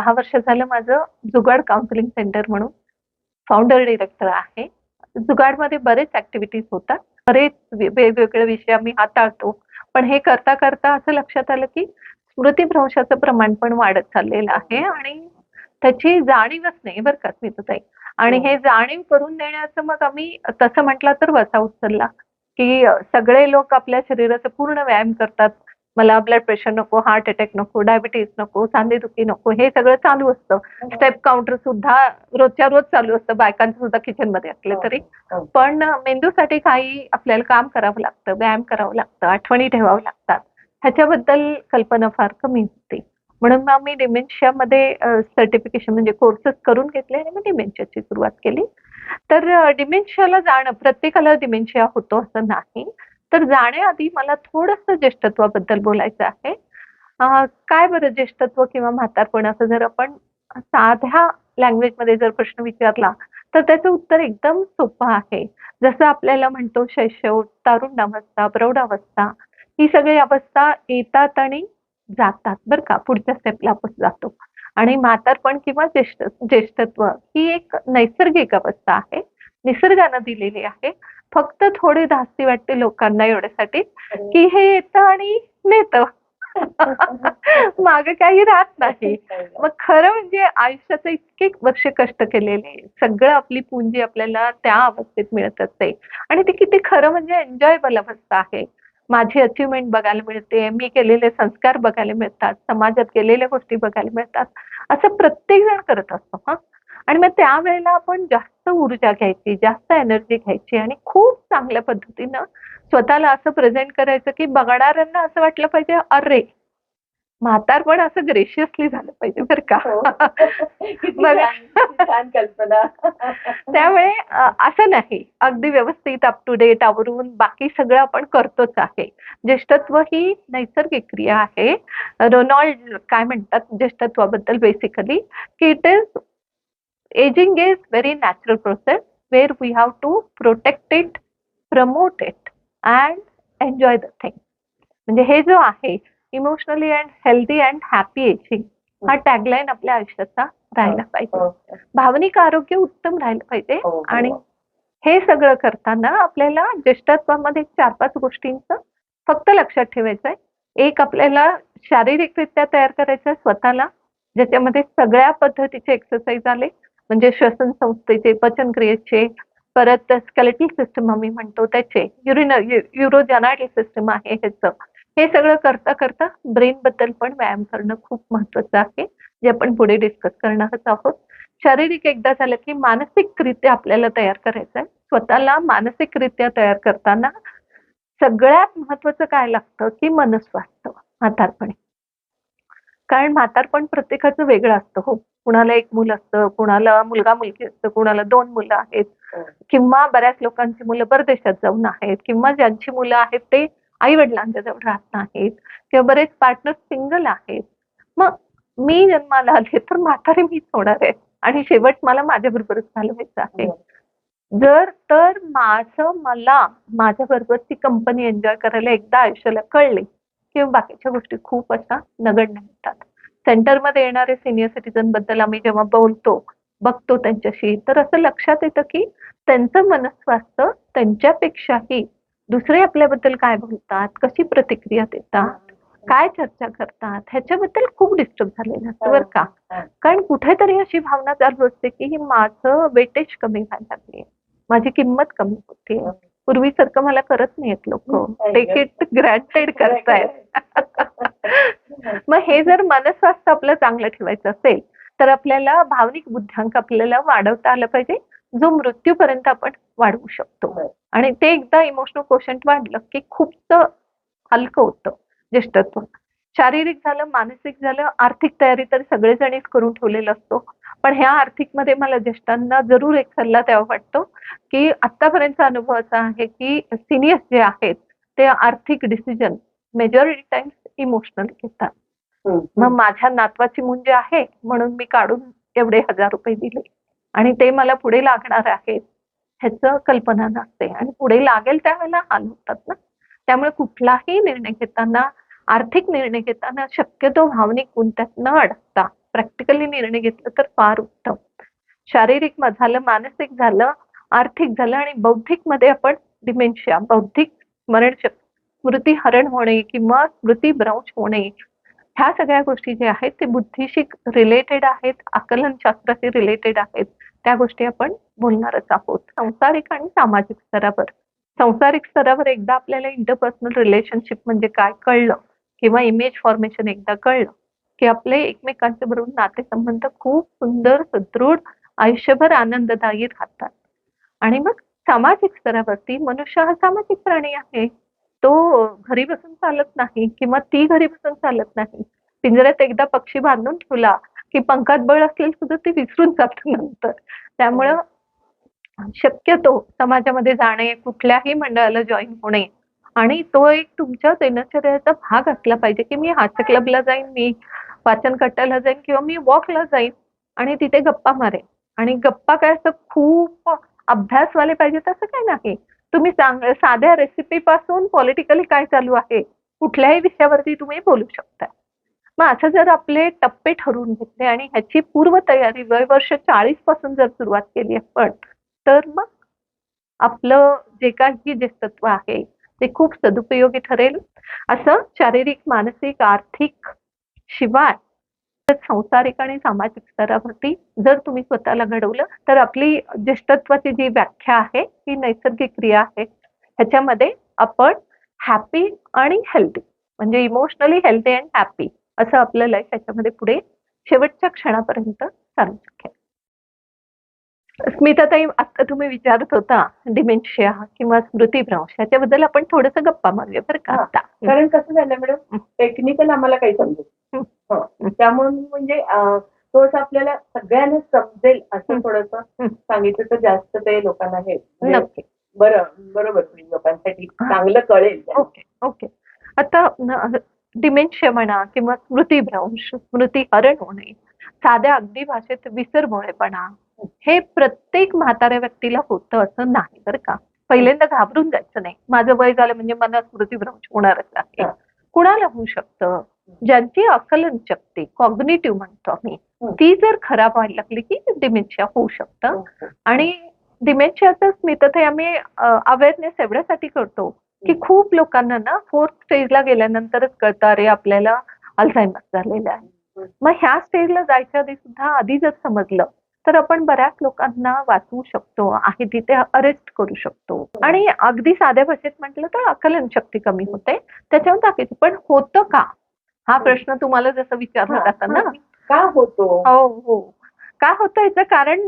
दहा वर्ष झालं माझं जुगाड काउन्सिलिंग सेंटर म्हणून फाउंडर डिरेक्टर आहे. जुगाडमध्ये बरेच ऍक्टिव्हिटीज होतात. बरेच वेगवेगळे विषय आम्ही हाताळतो. पण हे करता करता असं लक्षात आलं की स्मृतीभ्रंशाचं प्रमाण पण वाढत चाललेलं आहे आणि त्याची जाणीवच नाही बरं का स्मितताई. आणि हे जाणीव करून देण्याचं मग आम्ही तसं म्हटलं तर वसा उचलला की सगळे लोक आपल्या शरीराचा पूर्ण व्यायाम करतात. मला ब्लड प्रेशर नको हार्ट अटॅक नको डायबिटीज नको सांधेदुखी नको हे सगळं चालू असतं. स्टेप काउंटर सुद्धा रोजच्या रोज चालू असतं. बायकांचं सुद्धा किचनमध्ये असले तरी. हो. पण मेंदूसाठी काही आपल्याला काम करावं लागतं व्यायाम करावं लागतं आठवणी ठेवावं लागतात. ह्याच्याबद्दल कल्पना फार कमी होती. म्हणून मग मी डिमेन्शियामध्ये सर्टिफिकेशन म्हणजे कोर्सेस करून घेतले आणि मग डिमेन्शियाची सुरुवात केली. तर डिमेन्शियाला जाणं प्रत्येकाला डिमेन्शिया होतो असं नाही. तर जाण्याआधी मला थोडंसं ज्येष्ठत्वाबद्दल बोलायचं आहे. काय बरं ज्येष्ठत्व किंवा म्हातारपण असं जर आपण साध्या लँग्वेजमध्ये जर प्रश्न विचारला तर त्याचं उत्तर एकदम सोपं आहे. जसं आपल्याला म्हणतो शैशव तारुण्यावस्था प्रौढावस्था ही सगळी अवस्था येतात आणि जातात बरं का? पुढच्या स्टेपला आपण जातो. आणि म्हातारपण किंवा ज्येष्ठ ज्येष्ठत्व ही एक नैसर्गिक अवस्था आहे. निसर्गानं दिलेली आहे. फक्त थोडी धास्ती वाटते लोकांना एवढ्यासाठी की हे येतं आणि नेतं. मागे काही राहत नाही. मग खरं म्हणजे आयुष्याचं इतके वर्ष कष्ट केलेले सगळं आपली पुंजी आपल्याला त्या अवस्थेत मिळत असते आणि ती किती खरं म्हणजे एन्जॉयबल अवस्था आहे. माझी अचिव्हमेंट बघायला मिळते मी केलेले संस्कार बघायला मिळतात समाजात केलेल्या गोष्टी बघायला मिळतात. असं प्रत्येक जण करत असतो हा. आणि मग त्यावेळेला आपण जास्त ऊर्जा घ्यायची जास्त एनर्जी घ्यायची आणि खूप चांगल्या पद्धतीनं स्वतःला असं प्रेझेंट करायचं की बघणाऱ्यांना असं वाटलं पाहिजे अरे म्हातारपण असं ग्रेशियसली झालं पाहिजे बरं का. हो. कल्पना. त्यामुळे असं नाही. अगदी व्यवस्थित अप टू डेट आवरून बाकी सगळं आपण करतोच आहे. ज्येष्ठत्व ही नैसर्गिक क्रिया आहे. रोनॉल्ड काय म्हणतात ज्येष्ठत्वाबद्दल बेसिकली की it is ageing is very natural process where we have to protect it promote it and enjoy the thing म्हणजे हे जो आहे emotionally and healthy and happy ageing हा टॅगलाईन आपल्या आयुष्याचा राहायला पाहिजे. हो, भावनिक आरोग्य उत्तम राहिलं पाहिजे हो, हो. आणि हे सगळं करताना आपल्याला ज्येष्ठत्वामध्ये चार पाच गोष्टींचं फक्त लक्षात ठेवायचं आहे एक आपल्याला शारीरिकरित्या तयार करायचं आहे स्वतःला ज्याच्यामध्ये सगळ्या पद्धतीचे एक्सरसाइज आले. म्हणजे श्वसन संस्थेचे पचनक्रियेचे परत स्केलेटल सिस्टम आम्ही म्हणतो त्याचे युरिन युरोजनायटल सिस्टम आहे ह्याचं. हे सगळं करता करता ब्रेन बद्दल पण व्यायाम करणं खूप महत्वाचं आहे जे आपण पुढे डिस्कस करणारच आहोत. शारीरिक एकदा झालं की मानसिकरित्या आपल्याला तयार करायचं आहे. स्वतःला मानसिकरित्या तयार करताना सगळ्यात महत्वाचं काय लागतं की मनस्वास्थ्य म्हातारपणी. कारण म्हातारपण प्रत्येकाचं वेगळं असतं हो. कुणाला एक मुलं असतं कुणाला मुलगा मुलगी असतं कुणाला दोन मुलं आहेत. किंवा बऱ्याच लोकांची मुलं परदेशात जाऊन आहेत किंवा ज्यांची मुलं आहेत ते आई वडिलांच्या जवळ राहत नाहीत किंवा बरेच पार्टनर सिंगल आहेत. मग मी जन्माला आले तर म्हातारे मीच होणार आहे. आणि शेवट मला माझ्या बरोबरच घालवायचं आहे. जर तर माझं मला माझ्या बरोबर ती कंपनी एन्जॉय करायला एकदा आयुष्याला कळले किंवा बाकीच्या गोष्टी खूप अशा नगण्य निघतात सेंटरमध्ये येणारे सिनियर सिटीजनबद्दल आम्ही जेव्हा बोलतो बघतो त्यांच्याशी तर असं लक्षात येतं की त्यांचं मनस्वास्थ्य त्यांच्यापेक्षाही दुसरे आपल्याबद्दल काय बोलतात कशी प्रतिक्रिया देतात काय चर्चा करतात ह्याच्याबद्दल खूप डिस्टर्ब झालेलं असतं बरं का? कारण कुठेतरी अशी भावना चालू असते की माझं वेटेज कमी व्हायला लागले माझी किंमत कमी होते. पूर्वीसारखं मला करत नाहीत लोक. टेक इट ग्रँटेड करतायत. मग हे जर मनस्वास्थ्य आपलं चांगलं ठेवायचं असेल तर आपल्याला भावनिक बुद्ध्यांक आपल्याला वाढवता आलं पाहिजे जो मृत्यूपर्यंत आपण वाढवू शकतो. बरं. आणि ते एकदा इमोशनल कोशंट वाढलं की खूपच हलकं होतं ज्येष्ठत्व शारीरिक झालं मानसिक झालं आर्थिक तयारी तर सगळेजणीच करून ठेवलेलं असतो. पण ह्या आर्थिकमध्ये मला ज्येष्ठांना जरूर एक सल्ला द्यावा वाटतो की आतापर्यंतचा अनुभव असा आहे की सिनियर्स जे आहेत ते आर्थिक डिसिजन मेजॉरिटी टाइम्स इमोशनल घेतात. मग माझ्या नातवाची मुंज आहे म्हणून मी काढून एवढे हजार रुपये दिले. आणि ते मला पुढे लागणार आहेत ह्याचं कल्पना नसते. आणि पुढे लागेल त्यावेळेला हाल होतात ना. त्यामुळे कुठलाही निर्णय घेताना आर्थिक निर्णय घेताना शक्यतो भावनिक गुंत्यात न अडकता प्रॅक्टिकली निर्णय घेतला तर फार उत्तम. शारीरिक म- झालं मानसिक झालं आर्थिक झालं आणि बौद्धिकमध्ये आपण डिमेन्शिया बौद्धिक स्मरणशक्ती स्मृती हरण होणे किंवा स्मृती भ्रंश होणे ह्या सगळ्या गोष्टी ज्या आहेत ते बुद्धीशी रिलेटेड आहेत आकलनशास्त्राशी रिलेटेड आहेत. त्या गोष्टी आपण बोलणारच आहोत. संसारिक आणि सामाजिक स्तरावर. संसारिक स्तरावर एकदा आपल्याला इंटरपर्सनल रिलेशनशिप म्हणजे काय कळलं? किंवा इमेज फॉर्मेशन एकदा कळलं? की आपले एकमेकांचे बरोबर नातेसंबंध खूप सुंदर सुदृढ आयुष्यभर आनंददायी राहतात. आणि मग सामाजिक स्तरावरती मनुष्य हा सामाजिक प्राणी आहे. तो घरी बसून चालत नाही किंवा ती घरी बसून चालत नाही. पिंजऱ्यात एकदा पक्षी बांधून ठेवला की पंखात बळ असलेलं सुद्धा ते विसरून जातं नंतर. त्यामुळं शक्यतो समाजामध्ये जाणे कुठल्याही मंडळाला जॉईन होणे आणि तो एक तुमच्या दिनचर्याचा भाग असला पाहिजे की मी हास्य क्लबला जाईन मी वाचन कट्ट्याला जाईन किंवा मी वॉकला जाईन आणि तिथे गप्पा मारेन. आणि गप्पा काय असं खूप अभ्यासवाले पाहिजे तसं काय नाही. तुम्ही चांग साध्या रेसिपी पासून पॉलिटिकली काय चालू आहे? कुठल्याही विषयावरती तुम्ही बोलू शकता. मग असं जर आपले टप्पे ठरवून घेतले आणि ह्याची पूर्वतयारी वय वर्ष चाळीसपासून जर सुरुवात केली आपण तर मग आपलं जे काही जे तत्व आहे ते खूप सदुपयोगी ठरेल. असं शारीरिक मानसिक आर्थिक शिवाय संसारिक आणि सामाजिक स्तरावरती जर तुम्ही स्वतःला घडवलं तर आपली ज्येष्ठत्वाची जी व्याख्या आहे ही नैसर्गिक क्रिया आहे. ह्याच्यामध्ये आपण हॅपी आणि हेल्दी म्हणजे इमोशनली हेल्दी अँड हॅपी असं आपलं लाईफ ह्याच्यामध्ये पुढे शेवटच्या क्षणापर्यंत चालू शकेल. स्मिताताई आता तुम्ही विचारत होता डिमेन्शिया किंवा स्मृतीभ्रंश ह्याच्याबद्दल आपण थोडस गप्पा मारूया बरं का. आता कारण कसं झालं मॅडम. टेक्निकल आम्हाला काही समजत हं. त्यामुळे म्हणजे थोडंसं आपल्याला सगळ्यांना समजेल असं. थोडस. सांगितलं तर जास्त ते लोकांना हे म्हणजे बरं बरोबर लोकांसाठी चांगलं कळेल ओके ओके आता डिमेन्शिया म्हणा किंवा स्मृतीभ्रंश स्मृती हरण होणे साध्या अगदी भाषेत विसरभोळेपणा हे प्रत्येक म्हाताऱ्या व्यक्तीला होतं असं नाही बरं का. पहिल्यांदा घाबरून जायचं नाही. माझं वय झालं म्हणजे मला स्मृतीभ्रंश होणारच आहे. कुणाला होऊ शकतं? ज्यांची आकलन शक्ती कॉग्निटिव्ह म्हणतो आम्ही. ती जर खराब व्हायला लागली की डिमेन्शिया होऊ शकतं. आणि डिमेन्शियाचं स्मित हे आम्ही अवेअरनेस एवढ्यासाठी करतो की. खूप लोकांना ना फोर्थ स्टेजला गेल्यानंतरच कळतं अरे आपल्याला अल्झायमर झालेला आहे. मग ह्या स्टेजला जायच्या आधी सुद्धा आधी जर समजलं तर आपण बऱ्याच लोकांना वाचवू शकतो आहे तिथे अरेस्ट करू शकतो. आणि अगदी साध्या भाषेत म्हटलं तर आकलन शक्ती कमी होते. त्याच्यावर दाखवायचं पण होतं का? हा प्रश्न तुम्हाला जसं विचारला हा, जाता ना? हा. का होतो? हो हो. का होतं याचं कारण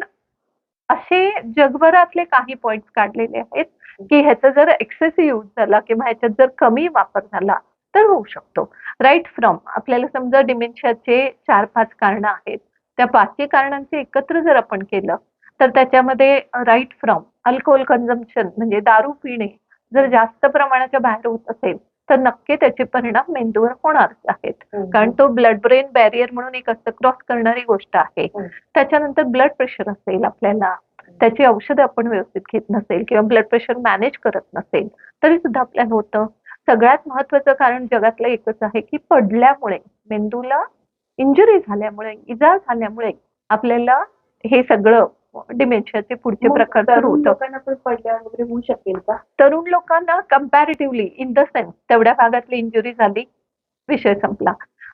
असे जगभरातले काही पॉइंट काढलेले आहेत की ह्याचा जर एक्सेसिव्ह यूज झाला किंवा ह्याच्यात जर कमी वापर झाला तर होऊ शकतो. राईट फ्रॉम आपल्याला समजा डिमेन्शियाचे चार पाच कारणं आहेत. त्या पाचही कारणांचे एकत्र जर आपण केलं तर त्याच्यामध्ये राईट फ्रॉम अल्कोहोल कन्झम्पशन म्हणजे दारू पिणे जर जास्त प्रमाणाच्या बाहेर होत असेल तर नक्की त्याचे परिणाम मेंदूवर होणारच आहेत. कारण तो ब्लड ब्रेन बॅरियर म्हणून एक असतं क्रॉस करणारी गोष्ट आहे. त्याच्यानंतर ब्लड प्रेशर असेल आपल्याला. त्याची औषधं आपण व्यवस्थित घेत नसेल किंवा ब्लड प्रेशर मॅनेज करत नसेल तरी सुद्धा आपल्याला होतं. सगळ्यात महत्वाचं कारण जगातलं एकच आहे की पडल्यामुळे मेंदूला इंजुरी झाल्यामुळे इजा झाल्यामुळे आपल्याला हे सगळं डिमेन्शियाचे पुढचे प्रकार सुरू होतं. होऊ शकेल का? तरुण लोकांना कम्पॅरेटिव्हली इन द सेन्स तेवढ्या भागातली इंजुरी झाली विषय संपला.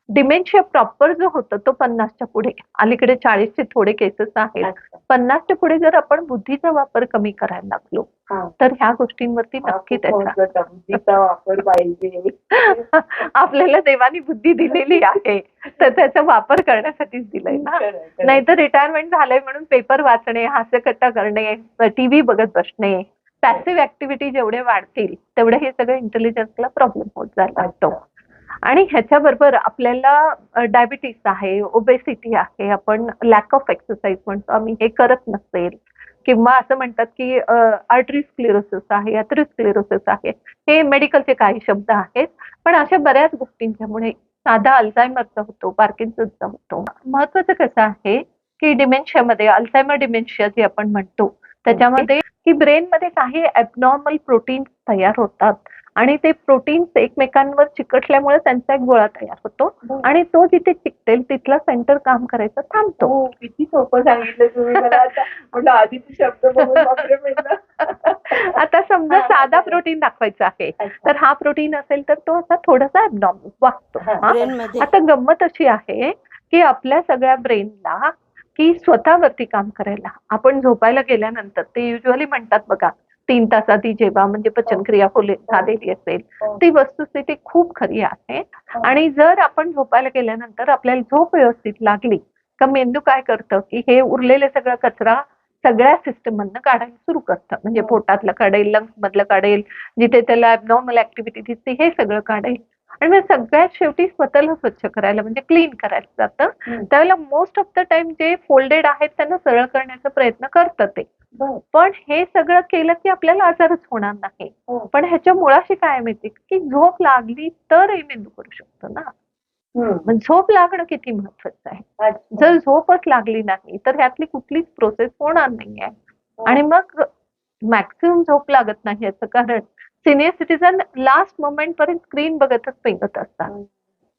डिमेन्शिया प्रॉपर जो होतो तो पन्नासच्या पुढे अलीकडे चाळीसचे थोडे केसेस आहेत. पन्नासच्या पुढे जर आपण बुद्धीचा वापर कमी करायला लागलो. तर ह्या गोष्टींवरती नक्की त्याचा वापर पाहिजे आपल्याला देवानी बुद्धी दिलेली आहे तर त्याचा वापर करण्यासाठीच दिलाय ना. नाहीतर रिटायरमेंट झालंय म्हणून पेपर वाचणे हास्यकट्टा करणे टीव्ही बघत बसणे पॅसिव्ह ऍक्टिव्हिटी जेवढे वाढतील तेवढे हे सगळं इंटेलिजन्सला प्रॉब्लेम होत जायला लागतो आणि ह्याच्याबरोबर आपल्याला डायबिटीस आहे ओबेसिटी आहे आपण लॅक ऑफ एक्सरसाइज म्हणतो आम्ही हे करत नसेल. किंवा असं म्हणतात की आर्टरी स्क्लेरोसिस आहे अथेरोस्क्लेरोसिस आहे हे मेडिकलचे काही शब्द आहेत. पण अशा बऱ्याच गोष्टींच्यामुळे साधा अल्झायमरचा होतो पार्किन्सनचा होतो. महत्वाचं कसं आहे की डिमेन्शियामध्ये अल्झायमर डिमेन्शिया जे आपण म्हणतो त्याच्यामध्ये की ब्रेनमध्ये काही ॲबनॉर्मल प्रोटीन तयार होतात. आणि ते प्रोटीन्स एकमेकांवर चिकटल्यामुळे त्यांचा एक गोळा तयार होतो. आणि तो जिथे चिकटेल तिथला सेंटर काम करायचं थांबतो. हो किती सोपं सांगितलं तुम्ही आधी शब्द आता समजा साधा. प्रोटीन दाखवायचा आहे. तर हा प्रोटीन असेल तर तो असा थोडासा ऍबनॉर्मल वागतो. आता गंमत अशी आहे की आपल्या सगळ्या ब्रेनला की स्वतःवरती काम करायला. आपण झोपायला गेल्यानंतर ते युजली म्हणतात बघा तीन तासाची जेव्हा म्हणजे पचनक्रिया फुले झालेली असेल हो. ती वस्तुस्थिती खूप खरी आहे हो. आणि जर आपण झोपायला गेल्यानंतर आपल्याला झोप व्यवस्थित लागली का मेंदू काय करतं की हे उरलेले सगळा कचरा सगळ्या सिस्टम मधनं काढायला सुरू करतं म्हणजे हो. पोटातलं काढेल लंग्स मधलं काढेल जिथे त्याला ॲबनॉर्मल ऍक्टिव्हिटी दिसते हे सगळं काढेल आणि मग सगळ्यात शेवटी स्वतःला स्वच्छ करायला म्हणजे क्लीन करायला जातं. त्यावेळेला मोस्ट ऑफ द टाइम जे फोल्डेड आहेत त्यांना सरळ करण्याचा प्रयत्न करतं ते. पण हे सगळं केलं की आपल्याला आजारच होणार नाही हो. पण ह्याच्या मुळाशी काय आहे माहिती की झोप लागली तर हे मेंदू करू शकतो ना झोप लागणं किती महत्वाचं आहे. जर झोपच लागली नाही तर ह्यातली कुठलीच प्रोसेस होणार नाहीये हो. आणि मग मॅक्सिमम झोप लागत नाही याचं कारण सिनियर सिटीजन लास्ट मोमेंट पर्यंत स्क्रीन बघतच पेंगत असतात.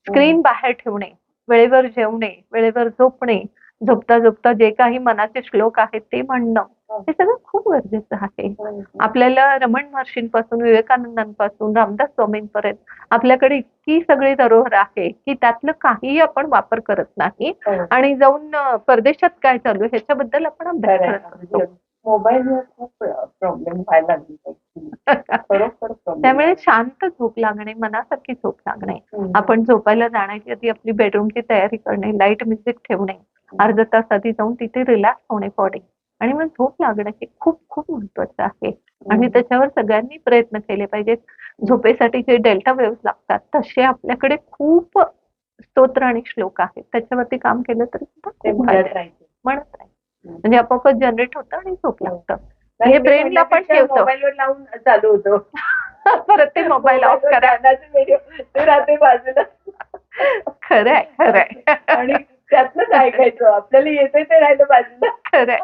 स्क्रीन बाहेर ठेवणे वेळेवर जेवणे वेळेवर झोपणे झोपता झोपता जे काही मनाचे श्लोक आहेत ते म्हणणं हे सगळं खूप गरजेचं आहे. आपल्याला रमण महर्षींपासून विवेकानंदांपासून रामदास स्वामींपर्यंत आपल्याकडे इतकी सगळी धरोहर आहे की त्यातलं काहीही आपण वापर करत नाही हो. आणि जाऊन परदेशात काय चालू आहे ह्याच्याबद्दल आपण अभ्यास. करत असतो मोबाईलवर खूप प्रॉब्लेम व्हायला. खरोखर त्यामुळे. शांत झोप लागणे मनासारखी झोप लागणे. आपण झोपायला जाण्याची आधी आपली बेडरूमची तयारी करणे लाइट म्युझिक ठेवणे अर्धा तास आधी जाऊन तिथे रिलॅक्स होणे बॉडी आणि मग झोप लागणं हे खूप खूप महत्वाचं आहे. आणि त्याच्यावर सगळ्यांनी प्रयत्न केले पाहिजेत. झोपेसाठी जे डेल्टा वेव्ह लागतात तसे आपल्याकडे खूप स्तोत्र आणि श्लोक आहेत. त्याच्यावरती काम केलं तरी सुद्धा म्हणत फायदा म्हणजे आपोआपच जनरेट होतं आणि झोप. लागतं. हे मी brain ला पण ठेवतं. मोबाईलवर लावून चालू होतो. परत ते मोबाईल ऑफ मोबाईलवर करा. गाण्याचे व्हिडिओ ते राहते बाजूला. खरंय खरंय. आणि त्यातनंच ऐकायचं. आपल्याला येते ते राहिलं बाजूला. खरंय.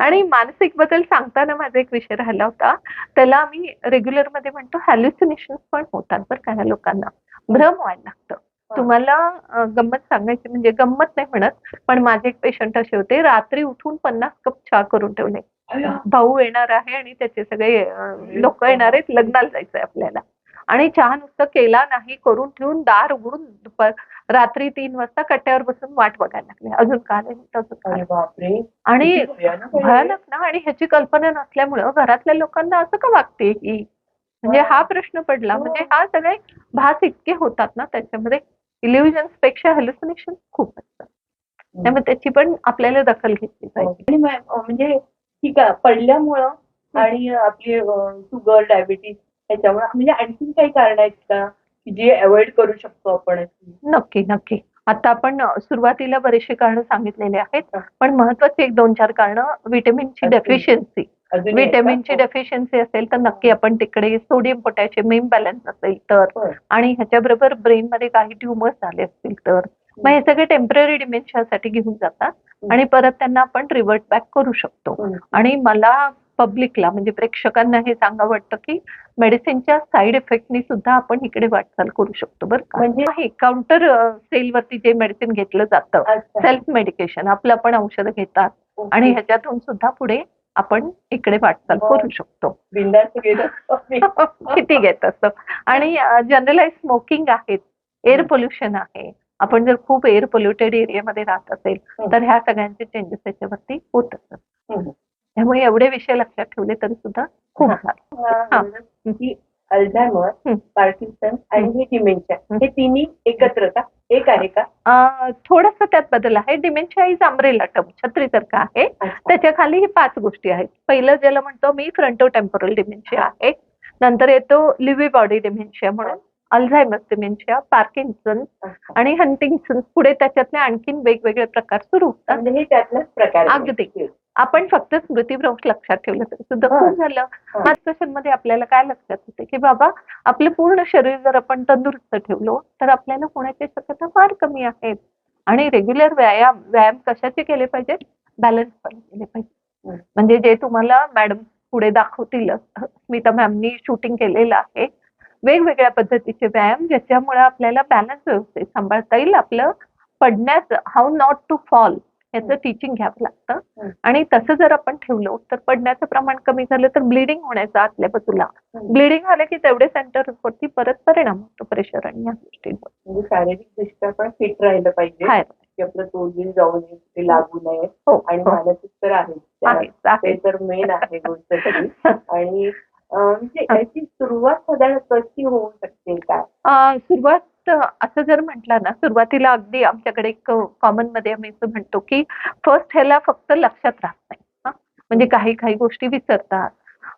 आणि मानसिक बदल सांगताना माझा एक विषय राहिला होता. त्याला आम्ही रेग्युलरमध्ये म्हणतो हॅल्युसिनेशन पण होतात बरं का ह्या लोकांना. भ्रम व्हायला लागतं. तुम्हाला गंमत सांगायची म्हणजे गंमत नाही म्हणत पण माझे एक पेशंट असे होते रात्री उठून पन्नास कप चहा करून ठेवले. भाऊ येणार आहे आणि त्याचे सगळे लोक येणार आहेत लग्नाला जायचंय आपल्याला. आणि चहा नुसतं केला नाही करून ठेवून दार उघडून दुपार रात्री तीन वाजता कट्ट्यावर बसून वाट बघायला लागले. अजून का का आले? बापरे. आणि भयानक ना आणि ह्याची कल्पना नसल्यामुळं घरातल्या लोकांना असं का वागते ही? म्हणजे हा प्रश्न पडला. हो. म्हणजे हा सगळे भास इतके होतात ना त्याच्यामध्ये. इल्युजन्सपेक्षा हॅल्युसिनेशन खूप असतात. त्यामुळे त्याची पण आपल्याला दखल घेतली पाहिजे. म्हणजे ठीक आहे पडल्यामुळं आणि आपली शुगर डायबिटीस त्याच्यामुळे म्हणजे आणखीन काही कारण आहेत का? जे अवॉइड करू शकतो आपण? नक्की नक्की. आता आपण सुरुवातीला बरेचसे कारण सांगितलेले आहेत. पण महत्वाची एक दोन चार कारण व्हिटॅमिनची? डेफिशियन्सी व्हिटॅमिनची? डेफिशियन्सी असेल तर नक्की आपण तिकडे सोडियम पोटॅशियम इम्बॅलन्स असेल तर. आणि ह्याच्याबरोबर ब्रेन मध्ये काही ट्युमर्स झाले असतील तर मग हे सगळे टेंपररी डिमेन्शियासाठी घेऊन जातात आणि परत त्यांना आपण रिव्हर्ट बॅक करू शकतो. आणि मला पब्लिकला म्हणजे प्रेक्षकांना हे सांगा वाटतं की मेडिसिनच्या साईड इफेक्टनी सुद्धा आपण इकडे वाटचाल करू शकतो बरं का म्हणजे- काउंटर सेलवरती जे मेडिसिन घेतलं जातं. सेल्फ मेडिकेशन आपलं आपण औषधं घेतात. आणि ह्याच्यातून सुद्धा पुढे आपण इकडे वाटचाल. करू शकतो. किती घेत असतं आणि जनरलाइज स्मोकिंग आहेत एअर पोल्युशन आहे आपण जर खूप एअर पोल्युटेड एरियामध्ये राहत असेल. तर ह्या सगळ्यांचे चेंजेस त्याच्यावरती होत असतात. त्यामुळे एवढे विषय लक्षात ठेवले तरी सुद्धा खूप अल्झायमर. पार्किन्सन आणि हे. डिमेन्शिया. हे. तिन्ही एकत्र का एक आहे का? थोडस त्यात बदल आहे. डिमेन्शिया इज अम्ब्रेला टर्म छत्रीसारखं आहे. त्याच्याखाली ही पाच गोष्टी आहेत. पहिलं ज्याला म्हणतो मी फ्रंटो टेम्पोरल डिमेन्शिया आहे. नंतर येतो लिव्ही बॉडी डिमेन्शिया म्हणून. Alzheimer's dementia Parkinson. आणि हंटिंग्सन पुढे त्याच्यातले आणखीन वेगवेगळे प्रकार सुरू होतात म्हणजे हे त्यातलाच प्रकार. अगदी. आपण फक्त स्मृतीभ्रंश लक्षात ठेवलं तरी सुद्धा हा. खूप झालं मार्गदर्शनमध्ये आपल्याला काय लक्षात येते की बाबा आपलं पूर्ण शरीर जर आपण तंदुरुस्त ठेवलो तर आपल्याला होण्याची शक्यता फार कमी आहे आणि रेग्युलर व्यायाम व्यायाम कशाचे केले पाहिजे बॅलन्स पण केले पाहिजे. म्हणजे जे तुम्हाला मॅडम पुढे दाखवतील स्मिता मॅमनी शूटिंग केलेलं आहे वेगवेगळ्या पद्धतीचे व्यायाम ज्याच्यामुळे आपल्याला बॅलन्स व्यवस्थित सांभाळता येईल आपलं पडण्याचं हाऊ नॉट टू फॉल याचं टीचिंग घ्यावं लागतं. आणि तसं जर आपण ठेवलं तर पडण्याचं प्रमाण कमी झालं तर ब्लिडिंग होण्याचं आतल्या बाजूला. ब्लिडिंग झालं की तेवढे सेंटर वरती परत परिणाम होतो प्रेशर आणि या गोष्टींवर. म्हणजे शारीरिक दृष्ट्या पण फिट राहिलं पाहिजे. की आपलं तोंडी जाऊ नये ते लागू नये. हो आणि हो. मानसिक तर आहे ते. तर मेन आहे गोष्ट आणि म्हणजे याची सुरुवात साधारण कशी होऊ शकते काय? सुरुवात असं जर म्हटलं ना सुरुवातीला अगदी आमच्याकडे एक कॉमनमध्ये आम्ही असं म्हणतो की फर्स्ट ह्याला फक्त लक्षात राहत नाही. हं? म्हणजे काही काही गोष्टी विसरतात.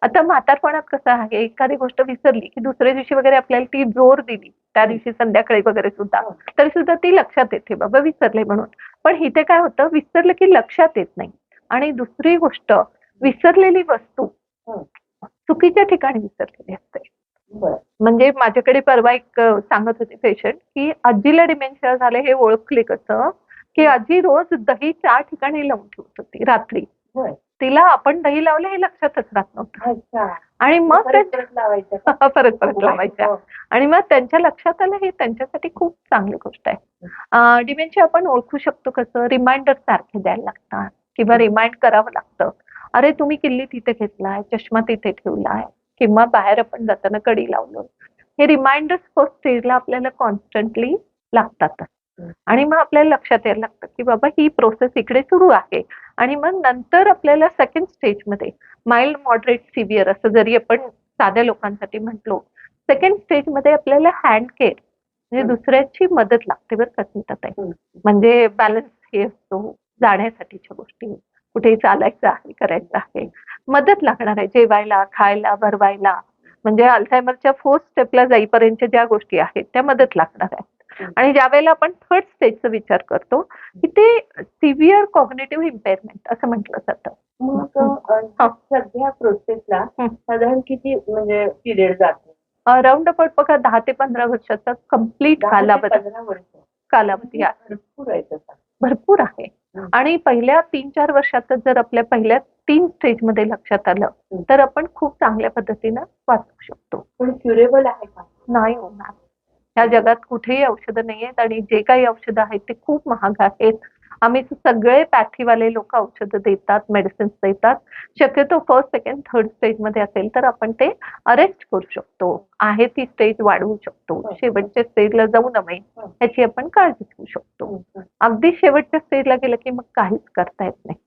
आता म्हातारपणात कसं आहे एखादी गोष्ट विसरली की दुसऱ्या दिवशी वगैरे आपल्याला ती जोर दिली त्या दिवशी संध्याकाळी वगैरे सुद्धा तरी सुद्धा ती लक्षात येते बाबा विसरले म्हणून. पण इथे काय होतं विसरलं की लक्षात येत नाही. आणि दुसरी गोष्ट विसरलेली वस्तू हं. चुकीच्या ठिकाणी विसरलेली असते. म्हणजे माझ्याकडे परवा एक सांगत होते पेशंट की आजीला डिमेन्शिया झाले हे ओळखले कसं? की आजी रोज दही चार ठिकाणी लावून ठेवत होती रात्री. तिला आपण दही लावले हे लक्षातच राहत नव्हतं. अच्छा. आणि मग परत परत? हो, परत परत लावायच्या. आणि मग त्यांच्या लक्षात आलं हे त्यांच्यासाठी खूप चांगली गोष्ट आहे. डिमेन्शिया आपण ओळखू शकतो कसं? रिमाइंडर सारखे द्यायला लागतात. किंवा रिमाइंड करावं लागतं. अरे तुम्ही किल्ली तिथे घेतलाय चष्मा तिथे ठेवलाय किंवा बाहेर आपण जाताना कडी लावलं हे रिमाइंडर्स फर्स्ट स्टेजला आपल्याला कॉन्स्टंटली लागतात. आणि मग आपल्याला लक्षात यायला लागतं की बाबा ही प्रोसेस इकडे सुरू आहे आणि मग नंतर आपल्याला सेकंड स्टेजमध्ये माइल्ड मॉडरेट सिव्हिअर असं जरी आपण साध्या लोकांसाठी म्हटलो सेकंड स्टेजमध्ये आपल्याला हँड केअर म्हणजे. दुसऱ्याची मदत लागते बरं का. म्हणजे बॅलन्स हे असतो जाण्यासाठीच्या गोष्टी कुठे चालायचं आहे करायचं आहे. मदत लागणार आहे जेवायला खायला भरवायला. म्हणजे अल्झायमरच्या फोर्थ स्टेपला जाईपर्यंत ज्या गोष्टी आहेत त्या मदत लागणार आहेत. आणि ज्या वेळेला आपण थर्ड स्टेजचा विचार करतो की ते सिव्हिअर कॉग्नेटिव्ह इम्पेअरमेंट असं म्हटलं जातं. मग सध्या प्रोसेसला. साधारण किती म्हणजे पिरियड जातो? राऊंड अबाउट बघा दहा ते पंधरा वर्षाचा कंप्लीट कालावधी. कालावधी आहे. भरपूर आहे भरपूर आहे. आणि पहिल्या तीन चार वर्षातच जर आपल्या पहिल्या तीन स्टेजमध्ये लक्षात आलं. तर आपण खूप चांगल्या पद्धतीनं वाचू शकतो. पण क्युरेबल आहे का? नाही होणार. या जगात कुठेही औषधं नाही आहेत आणि जे काही औषधं आहेत ते खूप महाग आहेत. आम्ही सगळे पॅथीवाले लोक औषधं देतात मेडिसिन्स देतात. शक्यतो फर्स्ट सेकंड थर्ड स्टेजमध्ये असेल तर आपण ते अरेस्ट करू शकतो. आहे ती स्टेज वाढवू शकतो. शेवटच्या स्टेजला जाऊ नये याची आपण काळजी घेऊ शकतो. हं, हं. अगदी शेवटच्या स्टेजला गेलं की मग काहीच करता येत नाही.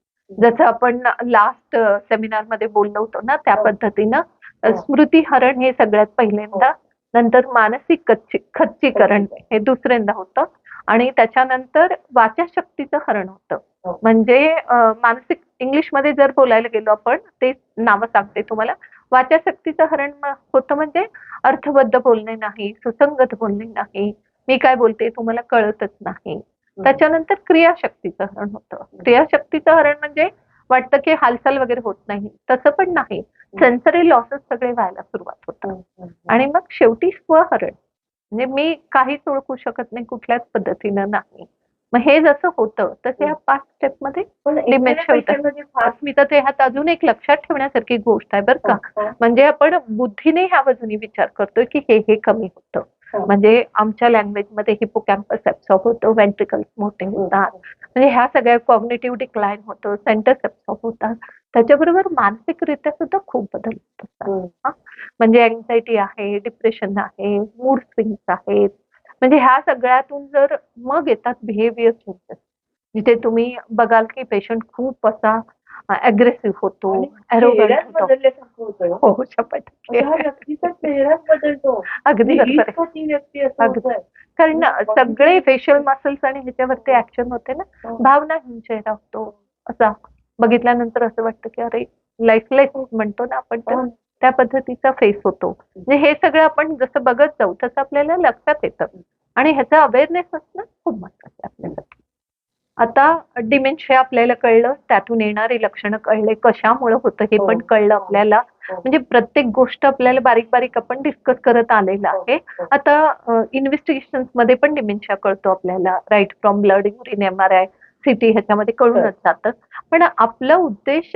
जसं आपण लास्ट सेमिनारमध्ये बोललो होतो ना त्या हो. पद्धतीनं हो. स्मृती हरण हे सगळ्यात पहिल्यांदा नंतर मानसिक कच्ची खच्चीकरण. हे दुसऱ्यांदा होतं. आणि त्याच्यानंतर वाचाशक्तीचं हरण होतं. हो. म्हणजे मानसिक इंग्लिशमध्ये जर बोलायला गेलो आपण ते नावं सांगते तुम्हाला. वाचाशक्तीचं हरण होतं म्हणजे अर्थबद्ध बोलणे नाही सुसंगत बोलणे नाही मी काय बोलते तुम्हाला कळतच नाही. त्याच्यानंतर क्रियाशक्तीचं हरण होतं. क्रियाशक्तीचं हरण म्हणजे वाटतं की हालचाल वगैरे होत नाही. तसं पण नाही. सेन्सरी लॉसेस सगळे व्हायला सुरुवात होतात. आणि मग शेवटी स्वहरण. म्हणजे मी काहीच ओळखू शकत नाही कुठल्याच पद्धतीनं नाही मग हे जसं होतं तसं या पाच स्टेपमध्ये होतं. मी तर ते ह्यात अजून एक लक्षात ठेवण्यासारखी गोष्ट आहे बरं का म्हणजे आपण बुद्धीने ह्या बाजूनी विचार करतोय की हे हे कमी होतं. म्हणजे आमच्या लँग्वेजमध्ये हिपोकॅम्पस ऍब्सॉर्ब होतं व्हेंट्रिकल्स मोठे होतात. हं, म्हणजे ह्या सगळ्या कॉग्नेटिव्ह डिक्लाइन होतं सेंटर्स ऍब्सॉर्ब होतात. त्याच्याबरोबर मानसिकरित्या सुद्धा खूप बदल होत असतात. हं. म्हणजे अँझायटी आहे डिप्रेशन आहे मूड स्विंग्स आहेत. म्हणजे ह्या सगळ्यातून जर मग येतात बिहेवियर चेंजेस जिथे तुम्ही बघाल की पेशंट खूप असा अग्रेसिव्ह होतो होतो. हो शपथ म्हणजे हा अगदी ही. होतंय. कारण हं. सगळे फेशियल मसल्स आणि ह्याच्यावरती ऍक्शन होते ना हं. भावनाहीन चेहरा होतो. असा बघितल्यानंतर असं वाटतं की अरे लाईफलेस म्हणतो ना आपण तर हं. त्या पद्धतीचा फेस होतो. म्हणजे हे सगळं आपण जसं बघत जाऊ तसं आपल्याला लक्षात येतं. आणि ह्याचा अवेअरनेस असणं खूप महत्वाचं आहे आपल्यासाठी. आता डिमेन्शिया आपल्याला कळलं त्यातून येणारी लक्षणं कळले कशामुळे होतं हे हो. पण कळलं आपल्याला हो. म्हणजे प्रत्येक गोष्ट आपल्याला बारीक बारीक आपण डिस्कस करत आलेलं आहे हो. आता इन्व्हेस्टिगेशनमध्ये पण डिमेन्शिया कळतो आपल्याला right from blood urine M R I CT ह्याच्यामध्ये कळूनच जातं पण आपला उद्देश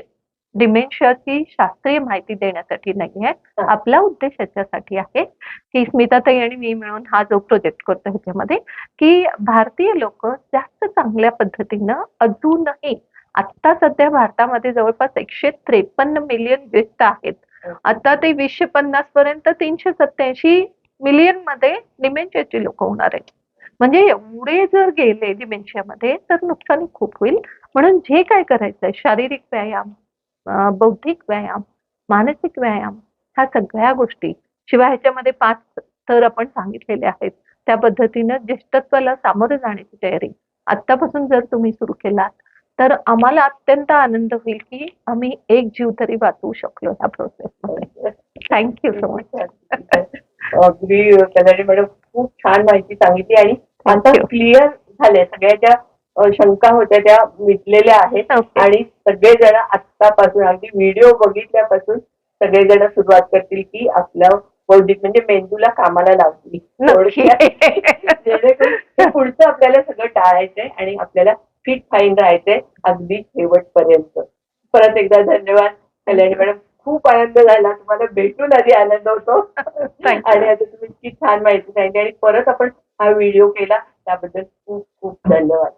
डिमेन्शियाची शास्त्रीय माहिती देण्यासाठी नाही आहे. आपला उद्देश याच्यासाठी आहे की स्मिताताई आणि मी मिळून हा जो प्रोजेक्ट करतो ह्याच्यामध्ये की भारतीय लोक जास्त चांगल्या पद्धतीनं अजूनही आता सध्या भारतामध्ये जवळपास एकशे त्रेपन्न मिलियन ज्येष्ठ आहेत. आता ते वीसशे पन्नास पर्यंत तीनशे सत्याऐंशी मिलियनमध्ये डिमेन्शियाची लोक होणार आहेत. म्हणजे एवढे जर गेले डिमेन्शियामध्ये तर नुकसानी खूप होईल. म्हणून जे काय करायचंय शारीरिक व्यायाम बौद्धिक व्यायाम मानसिक व्यायाम ह्या सगळ्या गोष्टी शिवाय ह्याच्यामध्ये पाच तर आपण सांगितलेले आहेत. त्या पद्धतीनं ज्येष्ठत्वाला सामोरे जाण्याची तयारी. आत्तापासून जर तुम्ही सुरू केलात तर आम्हाला अत्यंत आनंद होईल की आम्ही एक जीव तरी वाचवू शकलो ह्या प्रोसेसमध्ये थँक्यू सो मच अगदी मॅडम खूप छान माहिती सांगितली आणि आता. क्लिअर झाल्या. सगळ्या ज्या शंका होत्या त्या मिटलेल्या आहेत. आणि सगळेजण आत्तापासून अगदी व्हिडिओ बघितल्यापासून सगळेजण सुरुवात करतील की आपलं बौद्धिक म्हणजे मेंदूला कामाला लावतील. जेणेकरून पुढचं आपल्याला सगळं टाळायचंय आणि आपल्याला फिट फाईन राहायचंय अगदी शेवटपर्यंत. परत एकदा धन्यवाद. कल्याणी मॅडम खूप आनंद झाला. तुम्हाला भेटून आधी आनंद होतो. आणि आता तुम्ही इतकी छान माहिती सांगितली आणि परत आपण हा व्हिडिओ केला. त्याबद्दल खूप खूप धन्यवाद.